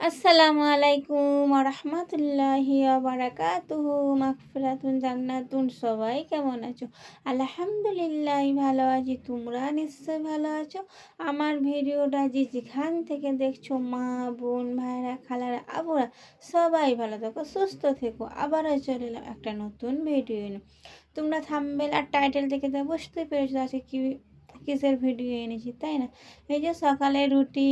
আসসালামু আলাইকুম রহমতুল্লাহি বারাকাতুহু, মাগফিরাতুন জান্নাতুন। সবাই কেমন আছো? আলহামদুলিল্লাহ ভালো আছি। তোমরা নিশ্চয়ই ভালো আছো? আমার ভিডিওটা যে যেখান থেকে দেখছ, মা, বোন ভাইরা খালারা, আবুরা, সবাই ভালো থাকো, সুস্থ থেকো। আবারও চলে এলাম একটা নতুন ভিডিও তোমরা থামবেল আর টাইটেল দেখে তো বুঝতে পেরেছ আছে কি কিসের ভিডিও এনেছি, তাই না? এই যে সকালে রুটি,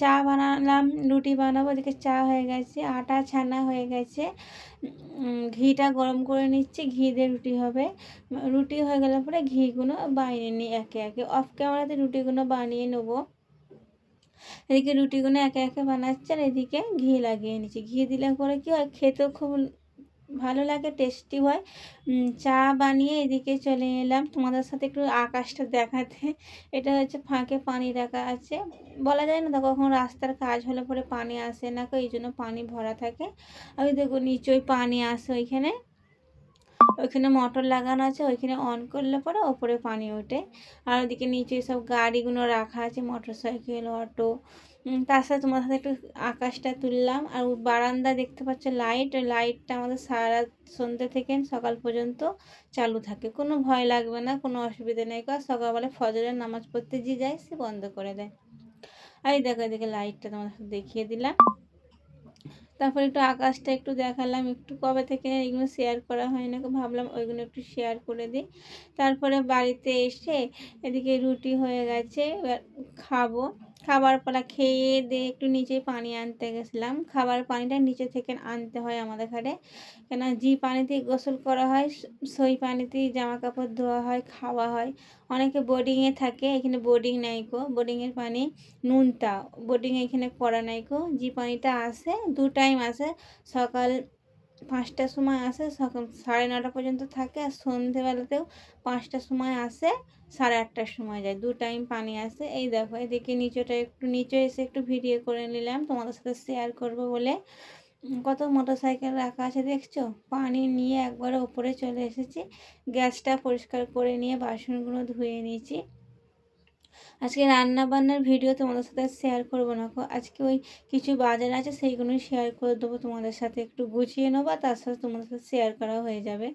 চা বানালাম, রুটি বানাবো ওদিকে চা হয়ে গেছে, আটা ছানা হয়ে গেছে ঘিটা গরম করে নিচ্ছি, ঘি দিয়ে রুটি হবে। রুটি হয়ে গেলে পরে ঘিগুলো বানিয়ে নিই একে একে। অফ ক্যামেরাতে রুটিগুলো বানিয়ে নেব। এদিকে রুটিগুলো একে একে বানাচ্ছে, আর এদিকে ঘি লাগিয়ে নিচ্ছি। ঘি দিলে করে কি হয়, খেতেও খুব ভালো লাগে টেস্টি হয়। চা বানিয়ে এদিকে চলে এলাম। তোমাদের সাথে একটু আকাশটা দেখাতে। এটা হচ্ছে ফাঁকে পানি রাখা আছে। বলা যায় না তো কখন রাস্তার কাজ হলে পরে পানি আসে না এই জন্য পানি ভরা থাকে। আমি দেখো নিচই পানি আসে ওইখানে। ওইখানে মোটর লাগানো আছে, ওইখানে অন করলে পরে ওপরে পানি ওঠে। আর ওইদিকে নিচে সব গাড়িগুলো রাখা আছে মোটর সাইকেল অটো তার সাথে তোমার সাথে একটু আকাশটা তুললাম। আর বারান্দা দেখতে পাচ্ছ লাইট লাইটটা আমাদের সারা সন্ধ্যে থেকে সকাল পর্যন্ত চালু থাকে। কোনো ভয় লাগবে না, কোনো অসুবিধা নেই। কারণ সকালবেলা ফজরের নামাজ পড়তে যে যায়, সে বন্ধ করে দেয়। আর এই দেখো, এদিকে লাইটটা তোমার সাথে দেখিয়ে দিলাম। তারপর একটু আকাশটা একটু দেখালাম, একটু কবে থেকে এগুলো শেয়ার করা হয় না ভাবলাম ওইগুলো একটু শেয়ার করে দিই। তারপরে বাড়িতে এসে এদিকে রুটি হয়ে গেছে, এবার খাব। খাবার পালা খেয়ে দিয়ে একটু নিচে পানি আনতে গেছিলাম। খাবার পানিটা নিচে থেকে আনতে হয় আমাদের ঘরে কেন যে পানিতে গোসল করা হয়, সেই পানিতেই জামা কাপড় ধোয়া হয়, খাওয়া হয়। অনেকে বোর্ডিংয়ে থাকে, এখানে বোর্ডিং নাই কো বোর্ডিংয়ের পানি নুনটা বোর্ডিং এখানে করা নাই কো যে পানিটা আসে দু টাইম আসে সকাল পাঁচটার সময় আসে, সকাল সাড়ে নটা পর্যন্ত থাকে আর সন্ধেবেলাতেও পাঁচটার সময় আসে, সাড়ে আটটার সময় যায়। দু টাইম পানি আসে। এই দেখো, এদিকে নিচেটা একটু, নিচে এসে একটু ভিডিও করে নিলাম। তোমাদের সাথে শেয়ার করব বলে। কত মোটর সাইকেল রাখা আছে দেখছ? পানি নিয়ে একবারে ওপরে চলে এসেছি। গ্যাসটা পরিষ্কার করে নিয়ে বাসনগুলো ধুয়ে নিয়েছি। আজকে রান্না বান্নার ভিডিও তোমাদের সাথে শেয়ার করব না আজকে ওই কিছু বাজার আছে, সেইগুলোই শেয়ার করে দেবো তোমাদের সাথে। একটু গুছিয়ে নেব, তার সাথে তোমাদের সাথে শেয়ার করা হয়ে যাবে।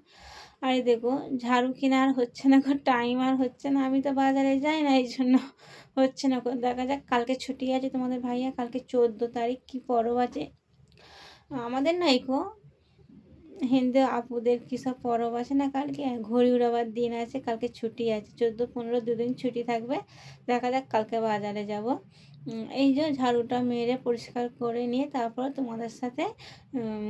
আর দেখো, ঝাড়ু আর হচ্ছে না টাইম আর হচ্ছে না। আমি তো বাজারে যাই না, এই জন্য হচ্ছে না দেখা যাক, কালকে ছুটি আছে তোমাদের ভাইয়া, কালকে চোদ্দ তারিখ, কি পরব আছে? আমাদের নাই কো হিন্দু আপুদের কী সব পরব আছে না কালকে? ঘড়ি উড়াবার দিন আছে, কালকে ছুটি আছে। চোদ্দ, পনেরো দুদিন ছুটি থাকবে। দেখা যাক, কালকে বাজারে যাব। এই যে ঝাড়ুটা মেরে পরিষ্কার করে নিয়ে তারপর তোমাদের সাথে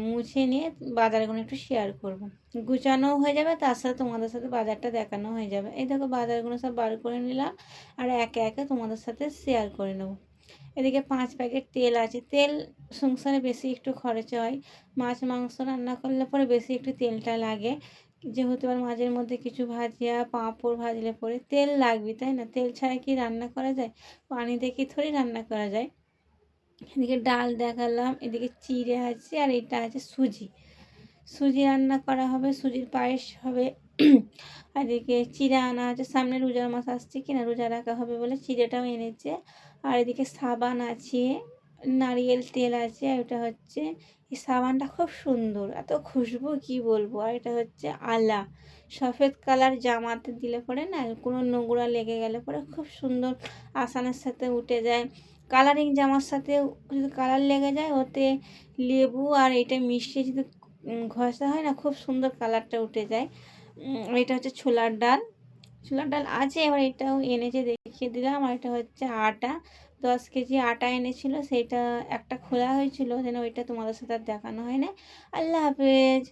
মুছে নিয়ে বাজারগুলো একটু শেয়ার করব। গুছানোও হয়ে যাবে, তার সাথে তোমাদের সাথে বাজারটা দেখানো হয়ে যাবে। এই দেখো, বাজারগুলো সব বার করে নিলাম, আর একে একে তোমাদের সাথে শেয়ার করে নেব। এদিকে পাঁচ প্যাকেট তেল আছে। তেল সংসারে বেশি একটু খরচ হয়। মাছ, মাংস রান্না করলে পরে বেশি একটু তেলটা লাগে। যেহেতু আর মাঝের মধ্যে কিছু ভাজিয়া, পাঁপড় ভাজলে পরে তেল লাগবে, তাই না? তেল ছাড়া কি রান্না করা যায়? পানি দিয়ে কি থরি রান্না করা যায়। এদিকে ডাল দেখালাম, এদিকে চিড়ে আছে, আর এটা আছে সুজি। সুজি রান্না করা হবে, সুজির পায়েস হবে। আর এদিকে চিড়ে আনা আছে, সামনে রোজার মাছ আসছে কিনা রোজা রাখা হবে বলে চিড়েটাও এনেছে। আর এদিকে সাবান আছে, নারিয়েল তেল আছে, আর এটা হচ্ছে এই সাবানটা খুব সুন্দর, এত খুশবু কি বলব? আর এটা হচ্ছে আলা, সফেদ কালার জামাতে দিলে পরে না কোনো নোংরা লেগে গেলে পরে খুব সুন্দর আসানের সাথে উঠে যায়। কালারিং জামার সাথে যদি কালার লেগে যায়, ওতে লেবু আর এটা মিশিয়ে যদি ঘষা হয় না, খুব সুন্দর কালারটা উঠে যায়। এটা হচ্ছে ছোলার ডাল। ছোলার ডাল আছে, এবার এটাও এনে এনেছে, দেখিয়ে দিলাম। আর এটা হচ্ছে আটা। দশ কেজি আটা এনেছিল, সেটা একটা খোলা হয়েছিল, যেন ওইটা তোমাদের সাথে আর দেখানো হয় না। আল্লাহ হাফেজ।